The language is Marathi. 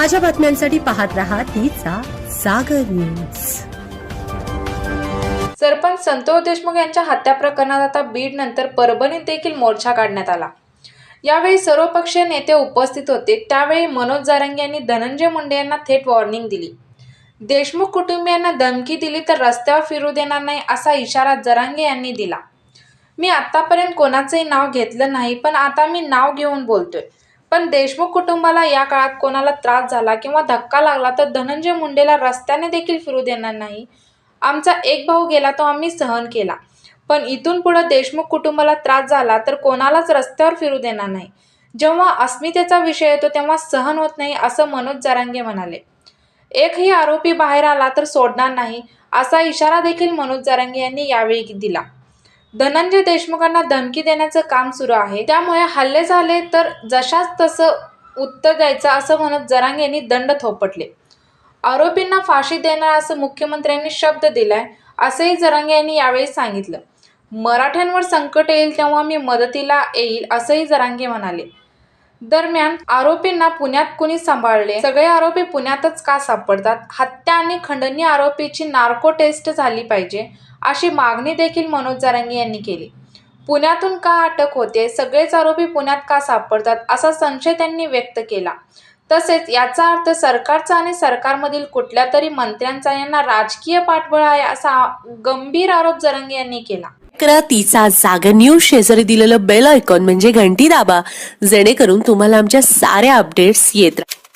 ताज्या बातम्यांसाठी पाहत रहा तिचा सागर न्यूज. सरपंच संतोष देशमुख यांच्या हत्या प्रकरणात आता बीड नंतर परभणीत देखील मोर्चा काढण्यात आला. यावेळी सर्वपक्षीय नेते उपस्थित होते. त्यावेळी मनोज जारंग यांनी धनंजय मुंडे यांना थेट वॉर्निंग दिली. देशमुख कुटुंबियांना धमकी दिली तर रस्त्यावर फिरू देणार नाही असा इशारा जरांगे यांनी दिला. मी आतापर्यंत कोणाचंही नाव घेतलं नाही पण आता मी नाव घेऊन बोलतोय. पण देशमुख कुटुंबाला या काळात कोणाला त्रास झाला किंवा धक्का लागला तर धनंजय मुंडेला रस्त्याने देखील फिरू देणार नाही. आमचा एक भाऊ गेला तो आम्ही सहन केला. पण इथून पुढं देशमुख कुटुंबाला त्रास झाला तर कोणालाच रस्त्यावर फिरू देणार नाही. जेव्हा अस्मितेचा विषय येतो तेव्हा सहन होत नाही असं मनोज जरांगे म्हणाले. एकही आरोपी बाहेर आला तर सोडणार नाही असा इशारा देखील मनोज जरांगे यांनी यावेळी दिला. धनंजय देशमुखांना धमकी देण्याचं काम सुरू आहे. त्यामुळे हल्ले झाले तर जशाच तसं उत्तर द्यायचं असं म्हणत जरांग यांनी दंड थोपटले. आरोपींना फाशी देणार असं मुख्यमंत्र्यांनी शब्द दिलाय असंही जरांगे यांनी यावेळी सांगितलं. मराठ्यांवर संकट येईल तेव्हा मी मदतीला येईल असंही जरांगे म्हणाले. दरम्यान आरोपींना पुण्यात कुणी सांभाळले? सगळे आरोपी पुण्यातच का सापडतात? हत्या आणि खंडणी आरोपीची नार्को टेस्ट झाली पाहिजे. अशी मागणी देखील मनोज जारंगी यांनी केली. पुण्यातून का अटक होते सगळेच आरोपी पुण्यात का सापडतात असा संशय त्यांनी व्यक्त केला. तसेच याचा अर्थ सरकारचा आणि सरकारमधील कुठल्या तरी मंत्र्यांचा यांना राजकीय पाठबळ आहे असा गंभीर आरोप जरंगे यांनी केला. करा तिचा जागा न्यूज शेजारी दिलेलं बेल आयकॉन म्हणजे घंटी दाबा जेणेकरून तुम्हाला आमच्या साऱ्या अपडेट्स येत राहतात